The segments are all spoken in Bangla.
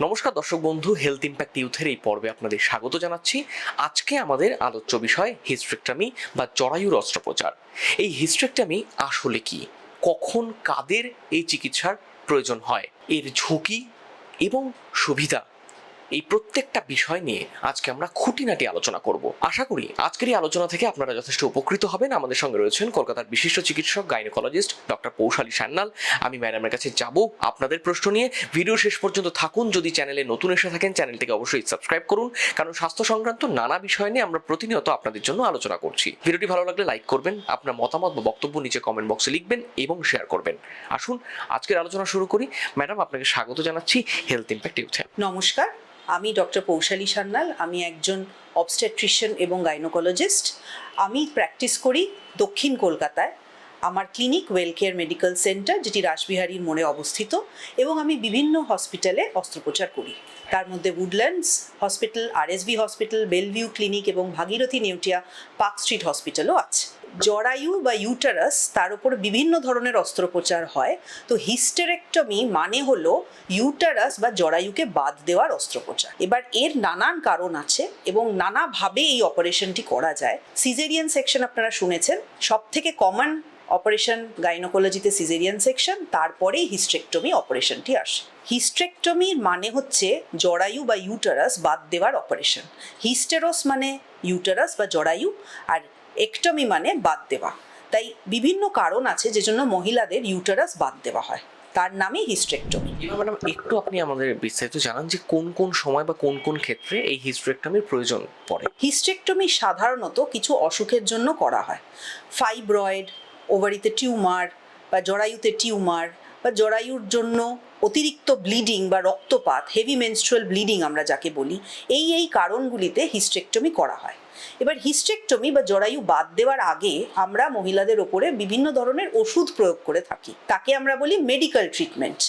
নমস্কার দর্শক বন্ধু হেলথ ইম্প্যাক্ট ইউথের এই পর্বে আপনাদের স্বাগত জানাচ্ছি। আজকে আমাদের আলোচ্য বিষয় হিস্ট্রিকটামি বা জরায়ুর অস্ত্রোপচার। এই হিস্ট্রিকটামি আসলে কি? কখন, কাদের এই চিকিৎসার প্রয়োজন হয়? এর ঝুঁকি এবং সুবিধা এই প্রত্যেকটা বিষয় নিয়ে আজকে আমরা খুঁটিনাটি আলোচনা করব। আশা করি আজকের এই আলোচনা থেকে আপনারা যথেষ্ট উপকৃত হবেন। আমাদের সঙ্গে রয়েছেন কলকাতার বিশিষ্ট চিকিৎসক, গাইনোকোলজিস্ট ডক্টর পৌশালী সান্যাল। আমি ম্যাডামের কাছে যাব আপনাদের প্রশ্ন নিয়ে। ভিডিও শেষ পর্যন্ত থাকুন। যদি চ্যানেলে নতুন এসে থাকেন, চ্যানেলটিকে অবশ্যই সাবস্ক্রাইব করুন। কারণ স্বাস্থ্য সংক্রান্ত নানা বিষয় নিয়ে আমরা প্রতিনিয়ত আপনাদের জন্য আলোচনা করছি। ভিডিওটি ভালো লাগলে লাইক করবেন, আপনার মতামত বা বক্তব্য নিচে কমেন্ট বক্সে লিখবেন এবং শেয়ার করবেন। আসুন, আজকের আলোচনা শুরু করি। ম্যাডাম, আপনাকে স্বাগত জানাচ্ছি হেলথ ইম্প্যাক্ট ইউথে নমস্কার। আমি ডক্টর পৌশালী সান্যাল, আমি একজন অবস্টেট্রিশিয়ান এবং গাইনোকোলজিস্ট আমি প্র্যাকটিস করি দক্ষিণ কলকাতায়। আমার clinic well care medical centre যেটি রাসবিহারীর মোড়ে অবস্থিত, এবং আমি বিভিন্ন হসপিটালে অস্ত্রোপচার করি। তার মধ্যে Woodlands hospital RSV hospital Bellevue clinic এবং ভাগীরথী নেউটিয়া পার্ক স্ট্রিট হসপিটালও আছে। জরায়ু বা ইউটারাস তার উপর বিভিন্ন ধরনের অস্ত্রোপচার হয়। তো হিস্টেরেক্টমি মানে হলো ইউটারাস বা জরায়ুকে বাদ দেওয়ার অস্ত্রোপচার। এবার এর নানান কারণ আছে এবং নানাভাবে এই অপারেশনটি করা যায়। সিজেরিয়ান সেকশন আপনারা শুনেছেন। সব থেকে কমন অপারেশন গাইনোকোলজিতে সিজেরিয়ান সেকশন, তারপরেই হিস্ট্রেক্টমি অপারেশনটি আসে। হিস্ট্রেক্টমির মানে হচ্ছে জরায়ু বা ইউটারাস বাদ দেওয়ার অপারেশন। হিস্টেরোস মানে ইউটারাস বা জরায়ু, আর একটমি মানে বাদ দেওয়া। তাই বিভিন্ন কারণ আছে যে জন্য মহিলাদের ইউটারাস বাদ দেওয়া হয়। তার নামই হিস্ট্রেক্টমি ম্যাডাম একটু আপনি আমাদের বিস্তারিত জানান যে কোন কোন সময় বা কোন কোন ক্ষেত্রে এই হিস্ট্রেক্টমির প্রয়োজন পড়ে। হিস্ট্রেক্টমি সাধারণত কিছু অসুখের জন্য করা হয়। ফাইব্রয়েড ওভারিতে টিউমার বা জরায়ুতে টিউমার বা জরায়ুর জন্য অতিরিক্ত ব্লিডিং বা রক্তপাত হেভি মেনস্ট্রুয়াল ব্লিডিং আমরা যাকে বলি এই এই কারণগুলিতে হিস্ট্রেক্টমি করা হয়। এবার হিস্ট্রেক্টমি বা জরায়ু বাদ দেওয়ার আগে আমরা মহিলাদের ওপরে বিভিন্ন ধরনের ওষুধ প্রয়োগ করে থাকি। তাকে আমরা বলি মেডিকেল ট্রিটমেন্ট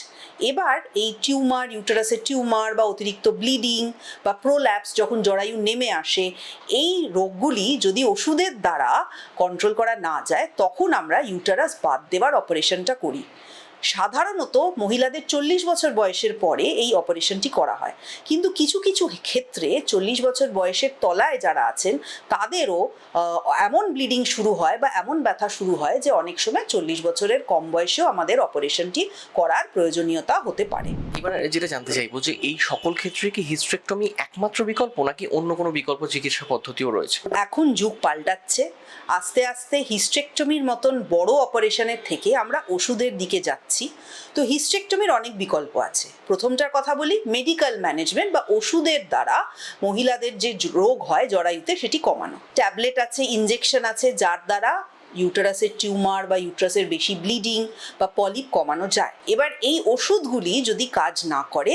এবার এই টিউমার ইউটারাসের টিউমার বা অতিরিক্ত ব্লিডিং বা প্রোল্যাপস যখন জরায়ু নেমে আসে, এই রোগগুলি যদি ওষুধের দ্বারা কন্ট্রোল করা না যায়, তখন আমরা ইউটারাস বাদ দেওয়ার অপারেশনটা করি। সাধারণত মহিলাদের চল্লিশ বছর বয়সের পরে এই অপারেশনটি করা হয়। কিন্তু কিছু কিছু ক্ষেত্রে চল্লিশ বছর বয়সের তলায় যারা আছেন তাদেরও এমন ব্লিডিং শুরু হয় বা এমন ব্যথা শুরু হয় যে অনেক সময় চল্লিশ বছরের কম বয়সেও আমাদের অপারেশনটি করার প্রয়োজনীয়তা হতে পারে। এবার যেটা জানতে চাইব যে এই সকল ক্ষেত্রে কি হিস্ট্রেক্টমি একমাত্র বিকল্প নাকি অন্য কোনো বিকল্প চিকিৎসা পদ্ধতিও রয়েছে? এখন যুগ পাল্টাচ্ছে। আস্তে আস্তে হিস্ট্রেক্টমির মতন বড় অপারেশনের থেকে আমরা ওষুধের দিকে যাচ্ছি। তো হিস্ট্রেক্টমির অনেক বিকল্প আছে। প্রথমটার কথা বলি মেডিকেল ম্যানেজমেন্ট বা ওষুধের দ্বারা মহিলাদের যে রোগ হয় জরায়ুতে সেটি কমানো। ট্যাবলেট আছে ইনজেকশন আছে, যার দ্বারা ইউটারাসের টিউমার বা ইউটারাসের বেশি ব্লিডিং বা পলিপ কমানো যায়। এবার এই ওষুধগুলি যদি কাজ না করে,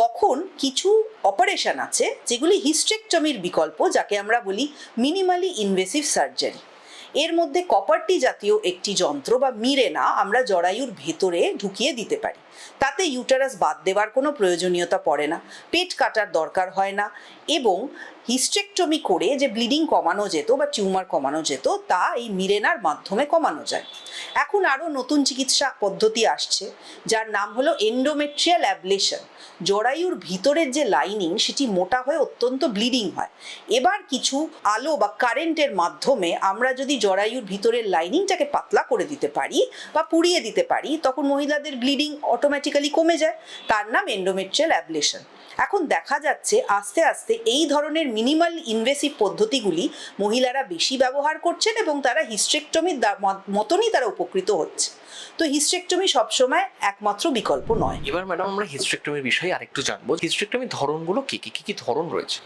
তখন কিছু অপারেশন আছে যেগুলি হিস্ট্রেক্টমির বিকল্প, যাকে আমরা বলি মিনিমালি ইনভেসিভ সার্জারি এর মধ্যে কপারটি জাতীয় একটি যন্ত্র বা মিরেনা আমরা জরায়ুর ভেতরে ঢুকিয়ে দিতে পারি। তাতে ইউটারাস বাদ দেওয়ার কোনো প্রয়োজনীয়তা পড়ে না। পেট কাটার দরকার হয় না এবং হিস্ট্রেক্টমি করে যে ব্লিডিং কমানো যেত বা টিউমার কমানো যেত, তা এই মিরেনার মাধ্যমে কমানো যায়। এখন আরও নতুন চিকিৎসা পদ্ধতি আসছে, যার নাম হলো এন্ডোমেট্রিয়াল অ্যাবলেশন জরায়ুর ভিতরের যে লাইনিং সেটি মোটা হয়ে অত্যন্ত ব্লিডিং হয়। এবার কিছু আলো বা কারেন্টের মাধ্যমে আমরা যদি জরায়ুর ভিতরের লাইনিংটাকে পাতলা করে দিতে পারি বা পুড়িয়ে দিতে পারি, তখন মহিলাদের ব্লিডিং অটোমেটিক্যালি কমে যায়। তার নাম এন্ডোমেট্রিয়াল অ্যাবলেশন এখন দেখা যাচ্ছে আস্তে আস্তে এই ধরনের মিনিমাল ইনভেসিভ পদ্ধতিগুলি মহিলারা বেশি ব্যবহার করছেন এবং তারা হিস্ট্রেক্টমির মতনই তারা উপকৃত হচ্ছে। তো হিস্ট্রেক্টমি সবসময় একমাত্র বিকল্প নয়। এবার ম্যাডাম আমরা হিস্ট্রেক্টমির বিষয়ে আরেকটু জানব। হিস্ট্রেক্টমির ধরনগুলো কি কি? কি কি ধরন রয়েছে?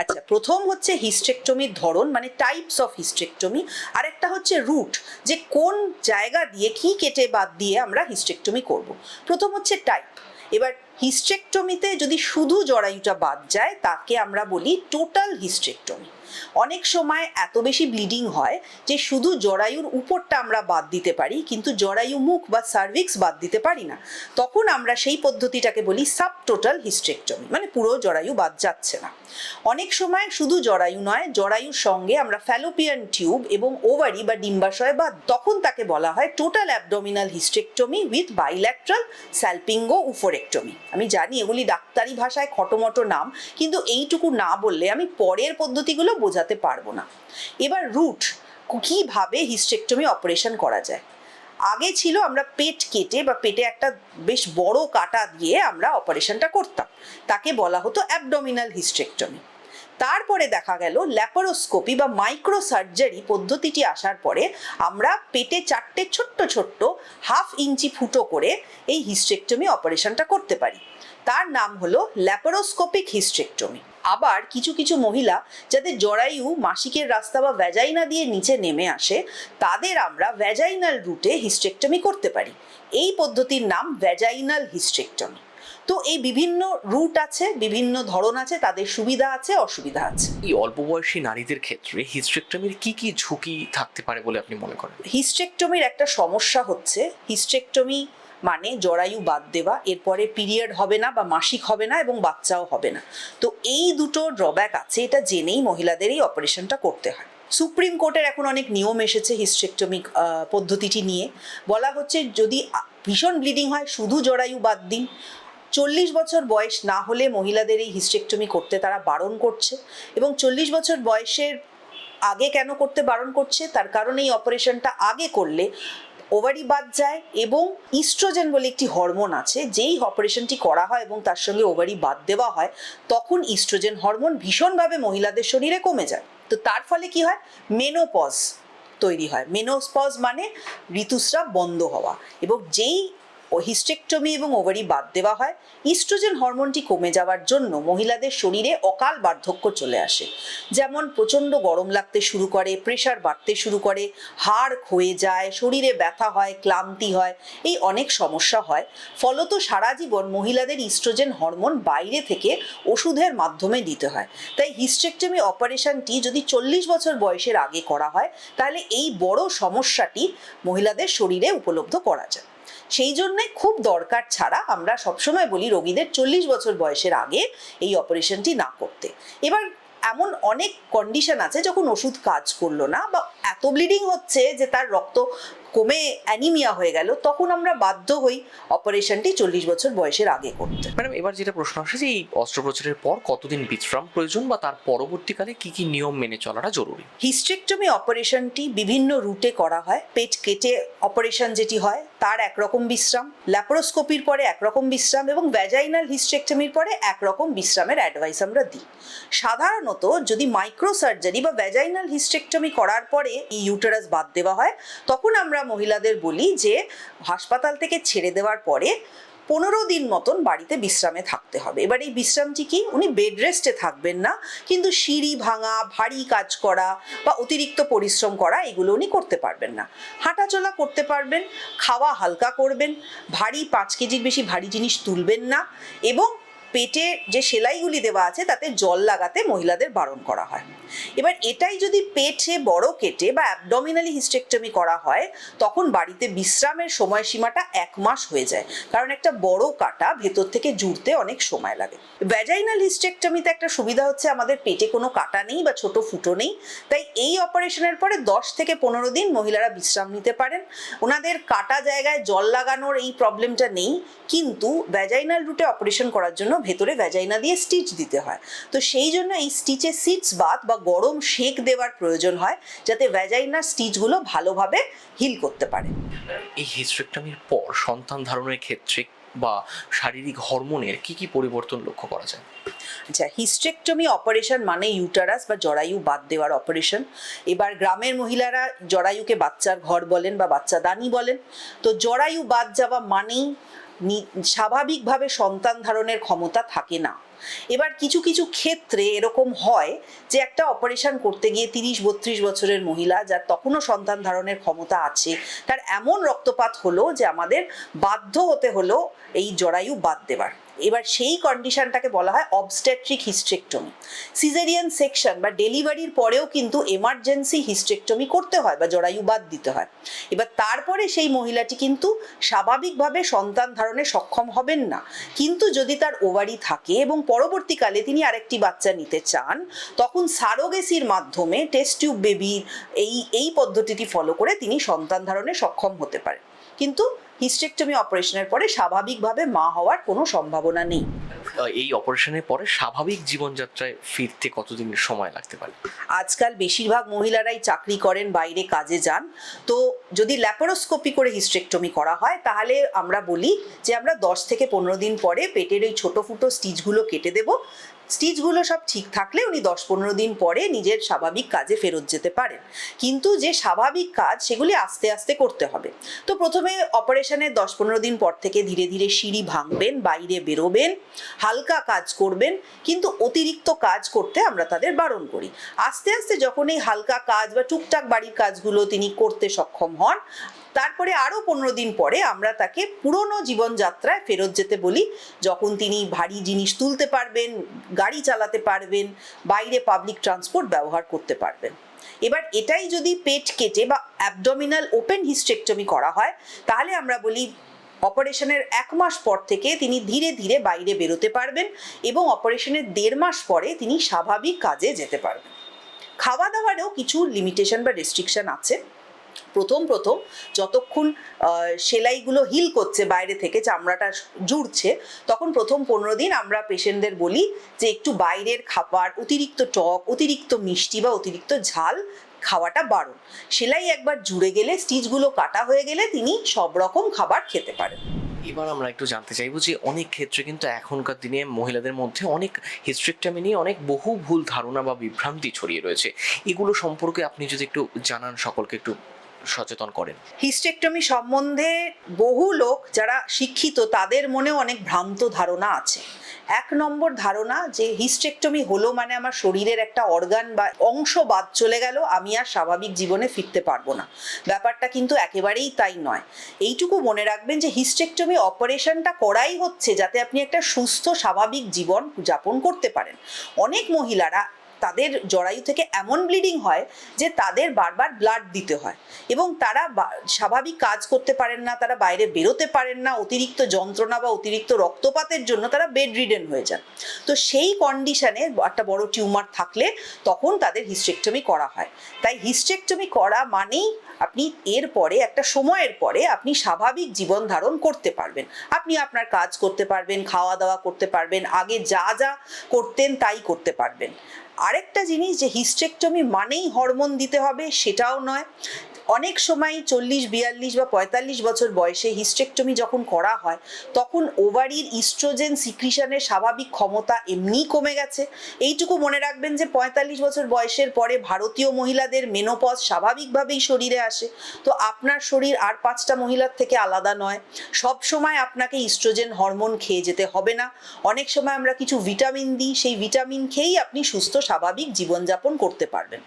আচ্ছা প্রথম হচ্ছে হিস্ট্রেক্টমির ধরন মানে টাইপস অফ হিস্ট্রেক্টমি আর একটা হচ্ছে রুট যে কোন জায়গা দিয়ে কি কেটে বাদ দিয়ে আমরা হিস্ট্রেক্টমি করব। প্রথম হচ্ছে টাইপ এবার হিস্ট্রেকটমিতে যদি শুধু জরায়ুটা বাদ যায় তাকে আমরা বলি টোটাল হিস্ট্রেক্টমি অনেক সময় এত বেশি ব্লিডিং হয় যে শুধু জরায়ুর উপরটা আমরা বাদ দিতে পারি, কিন্তু জরায়ু মুখ বা সার্ভিক্স বাদ দিতে পারি না। তখন আমরা সেই পদ্ধতিটাকে বলি সাব টোটাল হিস্ট্রেকটমি মানে পুরো জরায়ু বাদ যাচ্ছে না। অনেক সময় শুধু জরায়ু নয়, জরায়ুর সঙ্গে আমরা ফ্যালোপিয়ান টিউব এবং ওভারি বা ডিম্বাশয় বাদ, তখন তাকে বলা হয় total abdominal hysterectomy with bilateral salpingo oophorectomy আমি জানি এগুলি ডাক্তারি ভাষায় খটোমটো নাম, কিন্তু এইটুকু না বললে আমি পরের পদ্ধতিগুলো বোঝাতে পারব না। এবার রুট কীভাবে হিস্ট্রেকটমি অপারেশন করা যায়? আগে ছিল আমরা পেট কেটে বা পেটে একটা বেশ বড় কাটা দিয়ে আমরা অপারেশনটা করতাম। তাকে বলা হতো অ্যাবডোমিনাল হিস্ট্রেকটমি তারপরে দেখা গেল ল্যাপারোস্কোপি বা মাইক্রো সার্জারি পদ্ধতিটি আসার পরে আমরা পেটে চারটে ছোট্ট ছোট্ট হাফ ইঞ্চি ফুটো করে এই হিস্ট্রেকটমি অপারেশনটা করতে পারি। তার নাম হলো ল্যাপারোস্কোপিক হিস্ট্রেকটমি আবার কিছু কিছু মহিলা যাদের জরায়ু মাসিকের রাস্তা বা ভ্যাজাইনা দিয়ে নিচে নেমে আসে তাদের আমরা ভ্যাজাইনাল রুটে হিস্ট্রেকটমি করতে পারি। এই পদ্ধতির নাম ভ্যাজাইনাল হিস্ট্রেকটমি তো এই বিভিন্ন রুট আছে বিভিন্ন ধরন আছে তাদের সুবিধা আছে অসুবিধা আছে। এই অল্প বয়সী নারীদের ক্ষেত্রে হিস্ট্রেকটমির কি কি ঝুঁকি থাকতে পারে বলে আপনি মনে করেন? হিস্ট্রেকটমির একটা সমস্যা হচ্ছে হিস্ট্রেকটমি মানে জরায়ু বাদ দেওয়া, এরপরে পিরিয়ড হবে না বা মাসিক হবে না এবং বাচ্চাও হবে না। তো এই দুটো ড্রব্যাক আছে, এটা জেনেই মহিলাদের এই অপারেশনটা করতে হয়। সুপ্রিম কোর্টের এখন অনেক নিয়ম এসেছে হিস্ট্রেকটমিক পদ্ধতিটি নিয়ে। বলা হচ্ছে যদি ভীষণ ব্লিডিং হয়, শুধু জরায়ু বাদ দিন। চল্লিশ বছর বয়স না হলে মহিলাদের এই হিস্ট্রেকটমি করতে তারা বারণ করছে এবং চল্লিশ বছর বয়সের আগে কেন করতে বারণ করছে? তার কারণ এই অপারেশনটা আগে করলে ওভারি বাদ যায় এবং ইস্ট্রোজেন বলে একটি হরমোন আছে, যেই অপারেশনটি করা হয় এবং তার সঙ্গে ওভারি বাদ দেওয়া হয়, তখন ইস্ট্রোজেন হরমোন ভীষণভাবে মহিলাদের শরীরে কমে যায়। তো তার ফলে কি হয়? মেনোপজ তৈরি হয়। মেনোপজ মানে ঋতুস্রাব বন্ধ হওয়া এবং যেই ও হিস্টেকটমি এবং ওভারি বাদ দেওয়া হয়। ইস্ট্রোজেন হরমোনটি কমে যাওয়ার জন্য মহিলাদের শরীরে অকাল বার্ধক্য চলে আসে। যেমন প্রচণ্ড গরম লাগতে শুরু করে, প্রেশার বাড়তে শুরু করে, হাড় ক্ষয়ে যায়, শরীরে ব্যথা হয়, ক্লান্তি হয়, এই অনেক সমস্যা হয়। ফলত সারা জীবন মহিলাদের ইস্ট্রোজেন হরমোন বাইরে থেকে ওষুধের মাধ্যমে দিতে হয়। তাই হিস্ট্রেকটমি অপারেশনটি যদি চল্লিশ বছর বয়সের আগে করা হয়, তাহলে এই বড় সমস্যাটি মহিলাদের শরীরে উপলব্ধ করা যায়। সেই জন্যে খুব দরকার ছাড়া আমরা সবসময় বলি রোগীদের চল্লিশ বছর বয়সের আগে এই অপারেশনটি না করতে। এবার এমন অনেক কন্ডিশন আছে যখন ওষুধ কাজ করল না বা এত ব্লিডিং হচ্ছে যে তার রক্ত কমে অ্যানিমিয়া হয়ে গেল তখন আমরা বাধ্য হই অপারেশনটি চল্লিশ বছর বয়সের আগে করতে। ম্যাডাম এবার যেটা প্রশ্ন আসে যে এই অস্ত্রোপচারের পর কতদিন বিশ্রাম প্রয়োজন বা তার পরবর্তীকালে কি কি নিয়ম মেনে চলাটা জরুরি? হিস্ট্রেকটমি অপারেশনটি বিভিন্ন রুটে করা হয়। পেট কেটে অপারেশন যেটি হয় তার একরকম বিশ্রাম ল্যাপারোস্কোপির পরে একরকম বিশ্রাম এবং ভ্যাজাইনাল হিস্ট্রেকটমির পরে একরকম বিশ্রামের অ্যাডভাইস আমরা দিই। সাধারণত যদি মাইক্রো সার্জারি বা ভ্যাজাইনাল হিস্ট্রেকটমি করার পরে এই ইউটারাস বাদ দেওয়া হয় তখন আমরা মহিলাদের বলি যে, হাসপাতাল থেকে ছেড়ে দেওয়ার পরে পনেরো দিন মতন বাড়িতে বিশ্রামে থাকতে হবে। এবার এই বিশ্রামটি কি? উনি বেড রেস্টে থাকবেন না, কিন্তু সিঁড়ি ভাঙা, ভারী কাজ করা বা অতিরিক্ত পরিশ্রম করা, এগুলো উনি করতে পারবেন না। হাঁটাচলা করতে পারবেন, খাওয়া হালকা করবেন, ভারী পাঁচ কেজির বেশি ভারী জিনিস তুলবেন না এবং পেটে যে সেলাইগুলি দেওয়া আছে, তাতে জল লাগাতে মহিলাদের বারণ করা হয়। এবার এটাই যদি পেটে বড় কেটে বা অ্যাবডমিনালি হিস্টেকটমি করা হয়, তখন বাড়িতে বিশ্রামের সময়সীমাটা এক মাস হয়ে যায়। কারণ একটা বড় কাটা ভেতর থেকে জুড়তে অনেক সময় লাগে। ভ্যাজাইনাল হিস্টেকটমিতে একটা সুবিধা হচ্ছে, আমাদের পেটে কোনো কাটা নেই বা ছোট ফুটো নেই। তাই এই অপারেশনের পরে দশ থেকে পনেরো দিন মহিলারা বিশ্রাম নিতে পারেন। ওনাদের কাটা জায়গায় জল লাগানোর এই প্রবলেমটা নেই। কিন্তু ভ্যাজাইনাল রুটে অপারেশন করার জন্য ভেতরে ভ্যাজাইনা দিয়ে স্টিচ দিতে হয়। তো সেই জন্য এই স্টিচে সিটস বাত বা গরম শেক দেওয়ার প্রয়োজন হয় যাতে ভ্যাজাইনার স্টিচগুলো ভালোভাবে হিল করতে পারে। এই হিস্ট্রেকটমির পর সন্তান ধারণের ক্ষেত্রে বা শারীরিক হরমোনের কি কি পরিবর্তন লক্ষ্য করা যায়? আচ্ছা হিস্ট্রেকটমি অপারেশন মানে ইউটারাস বা জরায়ু বাদ দেওয়ার অপারেশন এবার গ্রামের মহিলারা জরায়ুকে বাচ্চার ঘর বলেন বা বাচ্চা দানি বলেন। তো জরায়ু বাদ যাওয়া মানেই স্বাভাবিকভাবে সন্তান ধারণের ক্ষমতা থাকে না। এবার কিছু কিছু ক্ষেত্রে এরকম হয় যে একটা অপারেশন করতে গিয়ে তিরিশ, বত্রিশ বছরের মহিলা যার তখনও সন্তান ধারণের ক্ষমতা আছে, তার এমন রক্তপাত হলো যে আমাদের বাধ্য হতে হলো এই জরায়ু বাদ দেবার। এবার সেই কন্ডিশনটাকে বলা হয় অবস্ট্যাট্রিক হিস্ট্রেকটমি সিজারিয়ান সেকশন বা ডেলিভারির পরেও কিন্তু এমার্জেন্সি হিস্ট্রেকটমি করতে হয় বা জরায়ু বাদ দিতে হয়। এবার তারপরে সেই মহিলাটি কিন্তু স্বাভাবিকভাবে সন্তান ধারণে সক্ষম হবেন না। কিন্তু যদি তার ওভারি থাকে এবং পরবর্তীকালে তিনি আরেকটি বাচ্চা নিতে চান, তখন সারোগেসির মাধ্যমে টেস্ট টিউব বেবির এই এই পদ্ধতিটি ফলো করে তিনি সন্তান ধারণে সক্ষম হতে পারেন। কিন্তু হিস্ট্রেকটমি অপারেশনের পরে স্বাভাবিকভাবে মা হওয়ার কোনো সম্ভাবনা নেই। এই অপারেশনের পরে স্বাভাবিক জীবনযাত্রায় ফিরতে কতদিন সময় লাগতে পারে? আজকাল বেশিরভাগ মহিলারাই চাকরি করেন বাইরে কাজে যান। তো যদি ল্যাপারোস্কোপি করে হিস্ট্রেকটমি করা হয় তাহলে আমরা বলি যে আমরা দশ থেকে পনেরো দিন পরে পেটের ওই ছোটো ফুটো স্টিচগুলো কেটে দেব। স্টিচগুলো সব ঠিক থাকলে উনি দশ পনেরো দিন পরে নিজের স্বাভাবিক কাজে ফেরত যেতে পারেন। কিন্তু যে স্বাভাবিক কাজ, সেগুলি আস্তে আস্তে করতে হবে। তো প্রথমে অপারেশনের দশ পনেরো দিন পর থেকে ধীরে ধীরে সিঁড়ি ভাঙবেন, বাইরে বেরোবেন, হালকা কাজ করবেন, কিন্তু অতিরিক্ত কাজ করতে আমরা তাদের বারণ করি। আস্তে আস্তে যখন এই হালকা কাজ বা টুকটাক বাড়ির কাজগুলো তিনি করতে সক্ষম হন তারপরে আরও পনেরো দিন পরে আমরা তাকে পুরনো জীবনযাত্রায় ফেরত যেতে বলি। যখন তিনি ভারী জিনিস তুলতে পারবেন, গাড়ি চালাতে পারবেন, বাইরে পাবলিক ট্রান্সপোর্ট ব্যবহার করতে পারবেন। এবার এটাই যদি পেট কেটে বা অ্যাবডোমিনাল ওপেন হিস্ট্রেকটমি করা হয়, তাহলে আমরা বলি অপারেশনের এক মাস পর থেকে তিনি ধীরে ধীরে বাইরে বেরোতে পারবেন এবং অপারেশনের দেড় মাস পরে তিনি স্বাভাবিক কাজে যেতে পারবেন। খাওয়া দাওয়ারেও কিছু লিমিটেশন বা রেস্ট্রিকশন আছে। প্রথম প্রথম যতক্ষণ সেলাইগুলো হিল করছে বাইরে থেকে, চামড়াটা জুড়ছে, তখন প্রথম পনেরো দিন আমরা পেশেন্টদের বলি যে একটু বাইরের খাবার, অতিরিক্ত টক, অতিরিক্ত মিষ্টি বা অতিরিক্ত ঝাল খাওয়াটা বারণ। সেলাই একবার জুড়ে গেলে স্টিচগুলো কাটা হয়ে গেলে তিনি সব রকম খাবার খেতে পারেন। এবার আমরা একটু জানতে চাইব যে অনেক ক্ষেত্রে কিন্তু এখনকার দিনে মহিলাদের মধ্যে অনেক হিস্ট্রিকটামি নিয়ে অনেক বহু ভুল ধারণা বা বিভ্রান্তি ছড়িয়ে রয়েছে। এগুলো সম্পর্কে আপনি যদি একটু জানান, সকলকে একটু সচেতন করেন। হিস্টেকটমি সম্বন্ধে বহু লোক যারা শিক্ষিত, তাদের মনেও অনেক ভ্রান্ত ধারণা আছে। এক নম্বর ধারণা যে হিস্টেকটমি হলো মানে আমার শরীরের একটা অর্গান বা অংশ বাদ চলে গেল, আমি আর স্বাভাবিক জীবনে ফিরতে পারব না। ব্যাপারটা কিন্তু একেবারেই তাই নয়। এইটুকু মনে রাখবেন যে হিস্টেকটমি অপারেশনটা করাই হচ্ছে যাতে আপনি একটা সুস্থ, স্বাভাবিক জীবন যাপন করতে পারেন। অনেক মহিলারা তাদের জরায়ু থেকে এমন ব্লিডিং হয় যে তাদের বারবার ব্লাড দিতে হয়। এবং তারা স্বাভাবিক কাজ করতে পারেন না, তারা বাইরে বেরোতে পারেন না, অতিরিক্ত যন্ত্রণা বা অতিরিক্ত রক্তপাতের জন্য তারা বেড রিডেন হয়ে যান। তো সেই কন্ডিশনে একটা বড় টিউমার থাকলে তখন তাদের হিস্ট্রেকটমি করা হয়। তাই হিস্ট্রেকটমি করা মানেই আপনি এর পরে, একটা সময়ের পরে আপনি স্বাভাবিক জীবন ধারণ করতে পারবেন। আপনি আপনার কাজ করতে পারবেন খাওয়া দাওয়া করতে পারবেন, আগে যা যা করতেন তাই করতে পারবেন। আরেকটা জিনিস যে হিস্ট্রেকটমি মানেই হরমোন দিতে হবে সেটাও নয়। অনেক সময় চল্লিশ, বিয়াল্লিশ বা পঁয়তাল্লিশ বছর বয়সে হিস্ট্রেকটমি যখন করা হয়, তখন ওভারির ইস্ট্রোজেন সিক্রিশনের স্বাভাবিক ক্ষমতা এমনি কমে গেছে। এইটুকু মনে রাখবেন যে পঁয়তাল্লিশ বছর বয়সের পরে ভারতীয় মহিলাদের মেনোপজ স্বাভাবিকভাবেই শরীরে আসে। তো আপনার শরীর আর পাঁচটা মহিলার থেকে আলাদা নয়। সব সময় আপনাকে ইস্ট্রোজেন হরমোন খেয়ে যেতে হবে না। অনেক সময় আমরা কিছু ভিটামিন দিই, সেই ভিটামিন খেয়েই আপনি সুস্থ, স্বাভাবিক জীবনযাপন করতে পারবেন।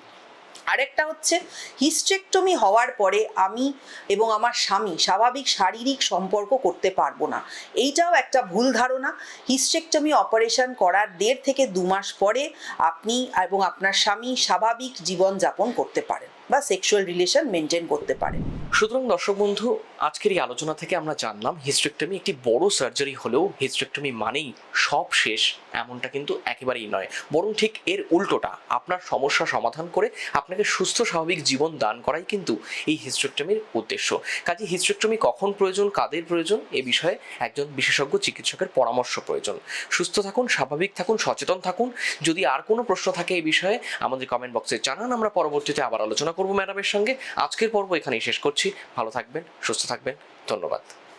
আরেকটা হচ্ছে হিস্ট্রেক্টমি হওয়ার পরে আমি এবং আমার স্বামী স্বাভাবিক শারীরিক সম্পর্ক করতে পারব না। এইটাও একটা ভুল ধারণা। হিস্ট্রেক্টমি অপারেশন করার দেড় থেকে দু মাস পরে আপনি এবং আপনার স্বামী স্বাভাবিক জীবনযাপন করতে পারেন। বা সেক্সুয়াল রিলেশন মেনটেন করতে পারেন সুতরাং দর্শক বন্ধু, আজকের এই আলোচনা থেকে আমরা জানলাম হিস্ট্রেকটমি একটি বড় সার্জারি হলেও হিস্ট্রেকটমি মানেই সব শেষ, এমনটা কিন্তু একেবারেই নয়। বরং ঠিক এর উল্টোটা, আপনার সমস্যা সমাধান করে আপনাকে সুস্থ, স্বাভাবিক জীবন দান করাই কিন্তু এই হিস্ট্রেকটমির উদ্দেশ্য। কাজে হিস্ট্রেকটমি কখন প্রয়োজন, কাদের প্রয়োজন, এ বিষয়ে একজন বিশেষজ্ঞ চিকিৎসকের পরামর্শ প্রয়োজন। সুস্থ থাকুন, স্বাভাবিক থাকুন, সচেতন থাকুন। যদি আর কোনো প্রশ্ন থাকে এই বিষয়ে আমাদের কমেন্ট বক্সে জানান, আমরা পরবর্তীতে আবার আলোচনা করব ম্যাডামের সঙ্গে। আজকের পর্ব এখানেই শেষ করছি। ভালো থাকবেন সুস্থ থাকবেন। ধন্যবাদ।